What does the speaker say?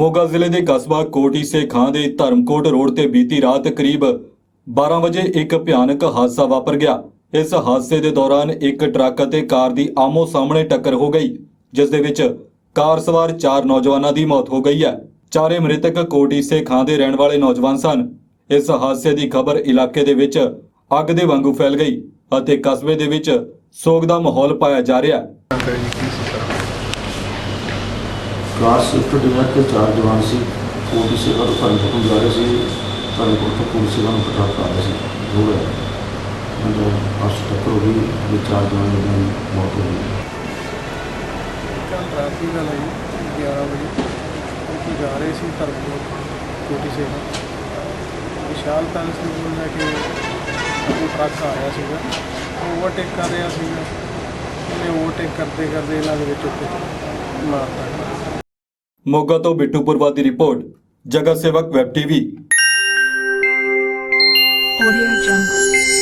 ਮੋਗਾ ਜ਼ਿਲ੍ਹੇ ਦੇ ਕਸਬਾ ਕੋਟੀ ਸੇ ਖਾਂ ਦੇ ਧਰਮਕੋਟ ਰੋਡ ਤੇ ਬੀਤੀ ਰਾਤ ਕਰੀਬ 12 ਵਜੇ ਇੱਕ ਭਿਆਨਕ ਹਾਦਸਾ ਵਾਪਰ ਗਿਆ। ਇਸ ਹਾਦਸੇ ਦੇ ਦੌਰਾਨ ਇੱਕ ਟਰੱਕ ਅਤੇ ਕਾਰ ਦੀ ਆਮੋ ਸਾਹਮਣੇ ਟੱਕਰ ਹੋ ਗਈ, ਜਿਸ ਦੇ ਵਿੱਚ ਕਾਰ ਸਵਾਰ ਚਾਰ ਨੌਜਵਾਨਾਂ ਦੀ ਮੌਤ ਹੋ ਗਈ ਹੈ। ਚਾਰੇ ਮ੍ਰਿਤਕ ਕੋਟੀ ਸੇ ਖਾਂ ਦੇ ਰਹਿਣ ਵਾਲੇ ਨੌਜਵਾਨ ਸਨ। ਇਸ ਹਾਦਸੇ ਦੀ ਖਬਰ ਇਲਾਕੇ ਦੇ ਵਿੱਚ ਅੱਗ ਦੇ ਵਾਂਗੂ ਫੈਲ ਗਈ ਅਤੇ ਕਸਬੇ ਦੇ ਵਿੱਚ ਸੋਗ ਦਾ ਮਾਹੌਲ ਪਾਇਆ ਜਾ ਰਿਹਾ ਹੈ। ਕਾਰ ਸਿਫਟ ਡਿਜ਼ਾਇਰ ਤੇ ਚਾਰ ਜਵਾਨ ਸੀ ਕੋਟੀ ਸੇਵਾ ਤੋਂ ਭਾਈ ਹੁਕਮ ਜਾ ਰਹੇ ਸੀ ਭਾਈ ਕੋਲ ਤੋਂ ਪੁਲਿਸ ਸੇਵਾ ਨੂੰ ਪਟਾਕ ਕਰ ਰਹੇ ਸੀ ਰੋੜ ਅੰਦਰ ਆਸ ਟੱਕਰ ਹੋ ਗਈ ਤੇ ਚਾਰ ਜਵਾਨ ਦੀ ਮੌਤ ਹੋ ਗਈ। ਕੱਲ੍ਹ ਰਾਤ ਦਾ ਗੱਲ ਹੈ 11 ਵਜੇ ਅਸੀਂ ਜਾ ਰਹੇ ਸੀ ਧਰਮਪੁਰ ਕੋਟੀ ਸੇਵਾ। ਵਿਸ਼ਾਲ ਪੈਲਸ ਦੇ ਕੋਲ ਜਾ ਕੇ ਉਹ ਟਰੱਕ ਆ ਰਿਹਾ ਸੀਗਾ। ਓਵਰਟੇਕ ਕਰ ਰਿਹਾ ਸੀਗਾ। ਉਹਨੇ ਓਵਰਟੇਕ ਕਰਦੇ ਕਰਦੇ ਇਹਨਾਂ ਦੇ ਵਿੱਚ ਉੱਤੇ ਮਾਰਤਾ। ਮੋਗਾ ਤੋਂ ਬਿੱਟੂ ਬਿੱਟੂਪੁਰਵਾ ਦੀ ਰਿਪੋਰਟ ਜਗਤ ਸੇਵਕ ਵੈਬ ਟੀਵੀ Audio Jungle.